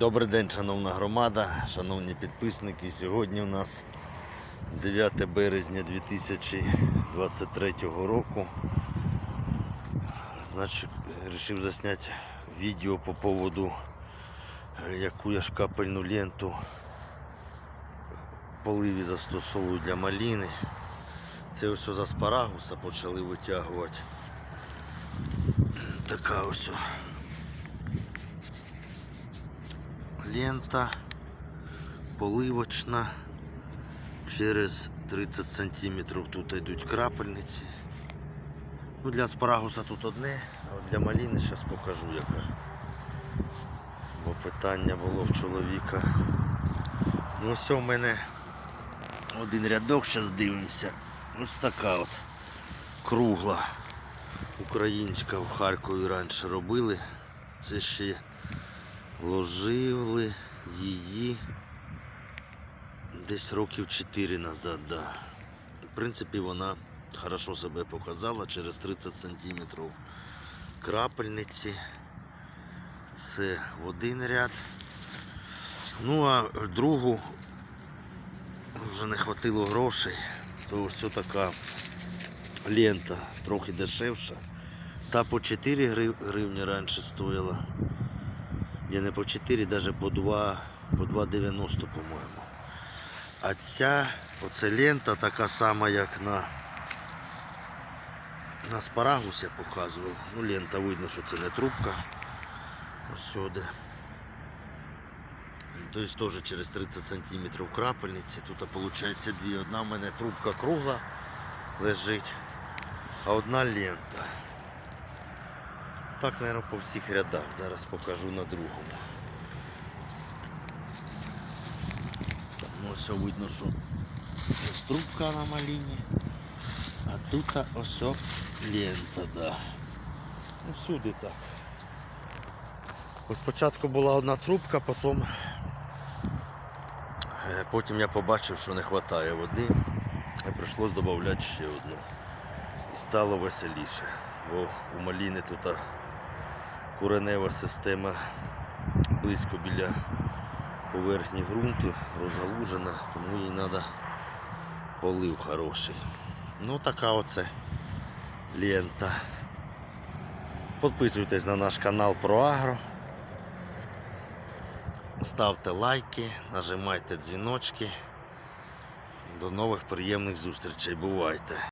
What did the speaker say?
Добрий день, шановна громада, шановні підписники. Сьогодні у нас 9 березня 2023 року. Значить, вирішив засняти відео по поводу, яку я ж капельну ленту поливі застосовую для маліни. Це ось з аспарагуса почали витягувати. Така ось. Лента поливочна. Через 30 сантиметрів тут йдуть крапельниці. Ну, для аспарагуса тут одне, а для маліни зараз покажу яка. Бо питання було в чоловіка. Ну ось у мене один рядок, зараз дивимося. Ось така от кругла. Українська в Харкові раніше робили. Це ще Ложили її десь років 4 назад, да. В принципі, вона хорошо себе показала через 30 сантиметрів крапельниці. Це в один ряд. Ну а другу вже не хватило грошей, то ось така лента, трохи дешевша. Та по 4 гривні раніше стояла. Я не по 4, навіть по 2, по 2,90, по-моєму. А ця, оце лента така сама, як на, на спарагус я показував. Ну, лента видно, що це не трубка. Ось сюди. Тобто теж через 30 см крапельниці. Тут виходить дві. Одна в мене трубка кругла лежить, а одна лента. Так, мабуть, по всіх рядах. Зараз покажу на другому. Там ну, ось видно, що ось трубка на маліні, а тут ось лента, да. Ну, всюди так. Ось спочатку була одна трубка, потім, е, потім я побачив, що не вистачає води, і прийшлось додати ще одну. І стало веселіше, бо у маліни тут коренева система близько біля поверхні ґрунту, розгалужена, тому їй треба полив хороший. Ну така оце лента. Підписуйтесь на наш канал про агро. Ставте лайки, нажимайте дзвіночки. До нових приємних зустрічей. Бувайте!